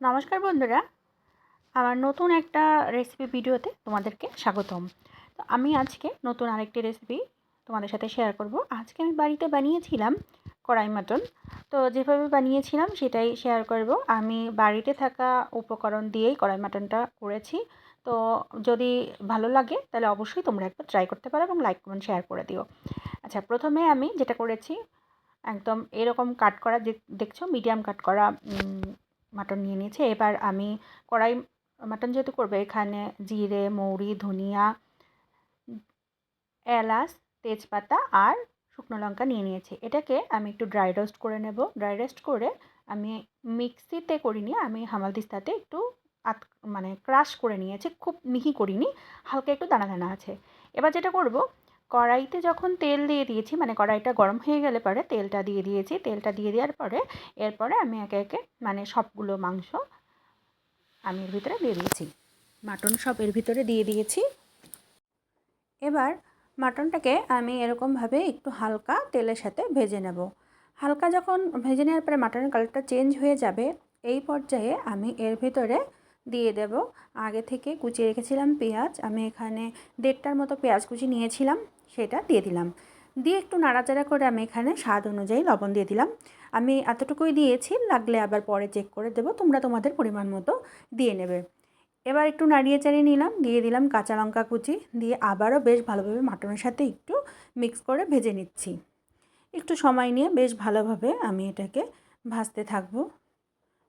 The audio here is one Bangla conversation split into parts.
নমস্কার বন্ধুরা। আমার নতুন একটা রেসিপি ভিডিওতে তোমাদেরকে স্বাগতম। তো আমি আজকে নতুন আরেকটি রেসিপি তোমাদের সাথে শেয়ার করব। আজকে আমি বাড়িতে বানিয়েছিলাম কড়াই মাটন। তো যেভাবে বানিয়েছিলাম সেটাই শেয়ার করব। আমি বাড়িতে থাকা উপকরণ দিয়েই কড়াই মাটনটা করেছি। তো যদি ভালো লাগে তাহলে অবশ্যই তোমরা একবার ট্রাই করতে পারো এবং লাইক কমেন্ট শেয়ার করে দিও। আচ্ছা প্রথমে আমি যেটা করেছি, একদম এরকম কাট করা দেখছ মিডিয়াম কাট করা মাটন নিয়ে নিয়েছি। এবার আমি কড়াই, মাটন যেহেতু করবে, এখানে জিরে, মৌরি, ধনিয়া, এলাচ, তেজপাতা আর শুকনো লঙ্কা নিয়ে নিয়েছি। এটাকে আমি একটু ড্রাই রোস্ট করে নেব। ড্রাই রোস্ট করে আমি মিক্সিতে করিনি, আমি হামালদিস্তাতে একটু আত মানে ক্রাশ করে নিয়েছি। খুব মিহি করিনি, হালকা একটু দানা দানা আছে। এবার যেটা করব কড়াইতে যখন তেল দিয়ে দিয়েছি মানে কড়াইটা গরম হয়ে গেলে পরে তেলটা দিয়ে দিয়েছি। তেলটা দিয়ে দেওয়ার পরে, এরপরে আমি একে একে মানে সবগুলো মাংস আমি এর ভিতরে দিয়ে দিয়েছি। মাটন সব এর ভিতরে দিয়ে দিয়েছি। এবার মাটনটাকে আমি এরকমভাবে একটু হালকা তেলের সাথে ভেজে নেব। হালকা যখন ভেজে নেওয়ার পরে মাটনের কালারটা চেঞ্জ হয়ে যাবে, এই পর্যায়ে আমি এর ভিতরে দিয়ে দেব। আগে থেকে কুচিয়ে রেখেছিলাম পেঁয়াজ। আমি এখানে দেড়টার মতো পেঁয়াজ কুচি নিয়েছিলাম। সেটা দিয়ে দিলাম। দিয়ে একটু নাড়াচাড়া করে আমি এখানে স্বাদ অনুযায়ী লবণ দিয়ে দিলাম। আমি এতটুকুই দিয়েছি, লাগলে আবার পরে চেক করে দেবো, তোমরা তোমাদের পরিমাণ মতো দিয়ে নেবে। এবার একটু নাড়িয়ে চাড়িয়ে নিলাম, দিয়ে দিলাম কাঁচা লঙ্কা কুচি, দিয়ে আবারও বেশ ভালোভাবে মাটনের সাথে একটু মিক্স করে ভেজে নিচ্ছি। একটু সময় নিয়ে বেশ ভালোভাবে আমি এটাকে ভাজতে থাকব।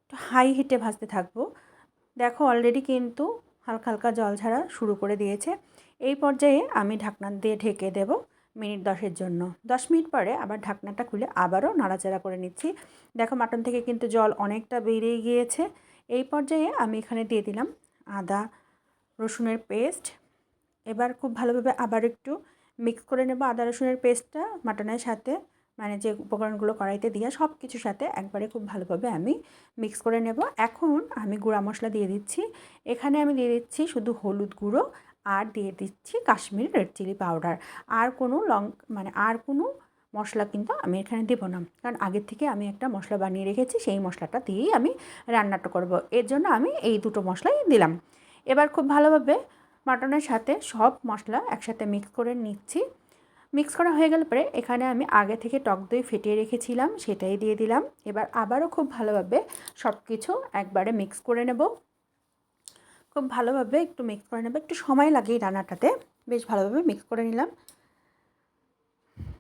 একটু হাই হিটে ভাজতে থাকব। দেখো অলরেডি কিন্তু হালকা হালকা জল ছাড়া শুরু করে দিয়েছে। এই পর্যায়ে আমি ঢাকনা দিয়ে ঢেকে দেব মিনিট দশের জন্য। দশ মিনিট পরে আবার ঢাকনাটা খুলে আবারও নাড়াচাড়া করে নিচ্ছি। দেখো মাটন থেকে কিন্তু জল অনেকটা বেরিয়ে গিয়েছে। এই পর্যায়ে আমি এখানে দিয়ে দিলাম আদা, রসুনের পেস্ট। এবার খুব ভালোভাবে আবার একটু মিক্স করে নেব আদা, রসুনের পেস্টটা মাটনের সাথে মানে যে উপকরণগুলো কড়াইতে দিয়ে সব কিছুর সাথে একবারে খুব ভালোভাবে আমি মিক্স করে নেব। এখন আমি গুঁড়া মশলা দিয়ে দিচ্ছি। এখানে আমি দিয়ে দিচ্ছি শুধু হলুদ গুঁড়ো আর দিয়ে দিচ্ছি কাশ্মীর রেড চিলি পাউডার আর কোনো লং মানে আর কোনো মশলা কিন্তু আমি এখানে দেবো না। কারণ আগের থেকে আমি একটা মশলা বানিয়ে রেখেছি, সেই মশলাটা দিয়েই আমি রান্নাটা করব। এর জন্য আমি এই দুটো মশলাই দিলাম। এবার খুব ভালোভাবে মাটনের সাথে সব মশলা একসাথে মিক্স করে নিচ্ছি। মিক্স করা হয়ে গেলে পরে এখানে আমি আগে থেকে টক দই ফেটিয়ে রেখেছিলাম, সেটাই দিয়ে দিলাম। এবার আবারও খুব ভালোভাবে সব কিছু একবারে মিক্স করে নেব। খুব ভালোভাবে একটু মিক্স করে নেবে। একটু সময় লাগে এই রান্নাটাতে। বেশ ভালোভাবে মিক্স করে নিলাম।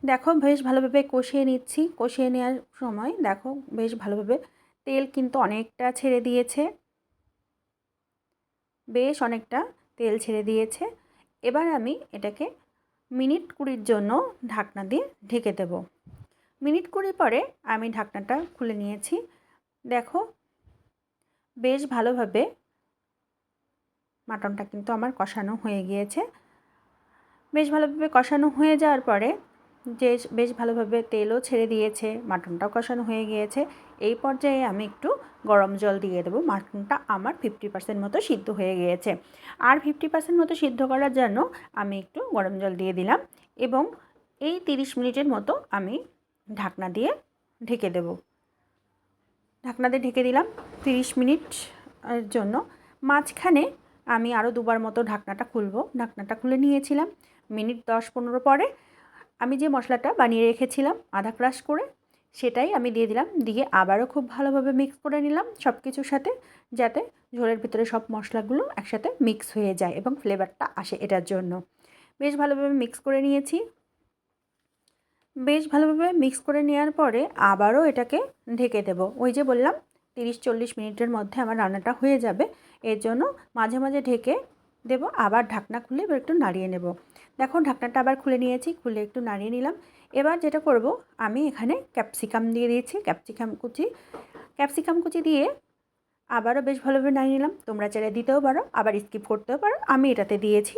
দেখো, বেশ ভালোভাবে কষিয়ে নিচ্ছি। কষিয়ে নেওয়ার সময় দেখো, বেশ ভালোভাবে তেল কিন্তু অনেকটা ছেড়ে দিয়েছে। বেশ অনেকটা তেল ছেড়ে দিয়েছে। এবার আমি এটাকে মিনিট কুড়ির জন্য ঢাকনা দিয়ে ঢেকে দেব। মিনিট কুড়ি পরে আমি ঢাকনাটা খুলে নিয়েছি। দেখো, বেশ ভালোভাবে মাটনটা কিন্তু আমার কষানো হয়ে গিয়েছে। বেশ ভালোভাবে কষানো হয়ে যাওয়ার পরে যে বেশ ভালোভাবে তেলও ছেড়ে দিয়েছে, মাটনটাও কষানো হয়ে গিয়েছে। এই পর্যায়ে আমি একটু গরম জল দিয়ে দেবো। মাটনটা আমার ফিফটি পার্সেন্ট মতো সিদ্ধ হয়ে গিয়েছে। আর ফিফটি পার্সেন্ট মতো সিদ্ধ করার জন্য আমি একটু গরম জল দিয়ে দিলাম এবং এই তিরিশ মিনিটের মতো আমি ঢাকনা দিয়ে ঢেকে দেব। ঢাকনা দিয়ে ঢেকে দিলাম তিরিশ মিনিট জন্য। মাঝখানে আমি আরও দুবার মতো ঢাকনাটা খুলব। ঢাকনাটা খুলে নিয়েছিলাম। মিনিট দশ পনেরো পরে আমি যে মশলাটা বানিয়ে রেখেছিলাম, আধা ক্রাশ করে, সেটাই আমি দিয়ে দিলাম। দিয়ে আবারও খুব ভালোভাবে মিক্স করে নিলাম সব কিছুর সাথে, যাতে ঝোলের ভিতরে সব মশলাগুলো একসাথে মিক্স হয়ে যায় এবং ফ্লেভারটা আসে এটার জন্য। বেশ ভালোভাবে মিক্স করে নিয়েছি। বেশ ভালোভাবে মিক্স করে নেওয়ার পরে আবারও এটাকে ঢেকে দেব। ওই যে বললাম তিরিশ চল্লিশ মিনিটের মধ্যে আমার রান্নাটা হয়ে যাবে। এর জন্য মাঝে মাঝে ঢেকে দেব, আবার ঢাকনা খুলে এবার একটু নাড়িয়ে নেব। দেখো ঢাকনাটা আবার খুলে নিয়েছি, খুলে একটু নাড়িয়ে নিলাম। এবার যেটা করব, আমি এখানে ক্যাপসিকাম দিয়ে দিয়েছি, ক্যাপসিকাম কুচি। ক্যাপসিকাম কুচি দিয়ে আবারও বেশ ভালোভাবে নাড়িয়ে নিলাম। তোমরা চাইলে দিতেও পারো, আবার স্কিপ করতেও পারো। আমি এটাতে দিয়েছি।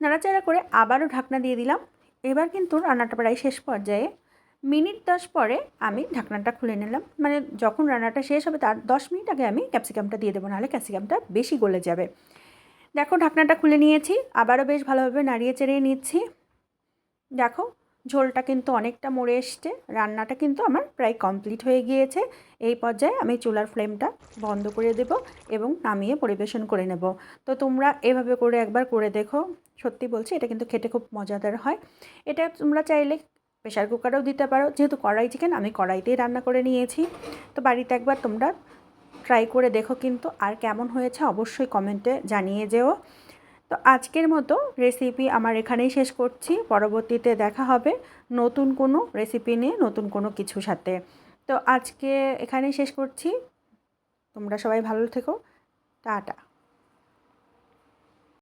নাড়াচাড়া করে আবারও ঢাকনা দিয়ে দিলাম। এবার কিন্তু রান্নাটা প্রায় শেষ পর্যায়ে মিনিট দশ পরে আমি ঢাকনাটা খুলে নিলাম। মানে যখন রান্নাটা শেষ হবে তার দশ মিনিট আগে আমি ক্যাপসিকামটা দিয়ে দেবো, নাহলে ক্যাপসিকামটা বেশি গলে যাবে। দেখো ঢাকনাটা খুলে নিয়েছি, আবারও বেশ ভালোভাবে নাড়িয়ে চেড়িয়ে নিচ্ছি। দেখো ঝোলটা কিন্তু অনেকটা মরে এসছে, রান্নাটা কিন্তু আমার প্রায় কমপ্লিট হয়ে গিয়েছে। এই পর্যায়ে আমি চুলার ফ্লেমটা বন্ধ করে দেব এবং নামিয়ে পরিবেশন করে নেব। তো তোমরা এভাবে করে একবার করে দেখো। সত্যি বলছি, এটা কিন্তু খেতে খুব মজাদার হয়। এটা তোমরা চাইলে প্রেশার কুকারেও দিতে পারো। যেহেতু কড়াই চিকেন আমি কড়াইতেই রান্না করে নিয়েছি। তো বাড়িতে একবার তোমরা ট্রাই করে দেখো কিন্তু আর কেমন হয়েছে অবশ্যই কমেন্টে জানিয়ে যেও। তো আজকের মতো রেসিপি আমার এখানেই শেষ করছি। পরবর্তীতে দেখা হবে নতুন কোনো রেসিপি নিয়ে, নতুন কোনো কিছু সাথে। তো আজকে এখানেই শেষ করছি। তোমরা সবাই ভালো থেকো। টাটা।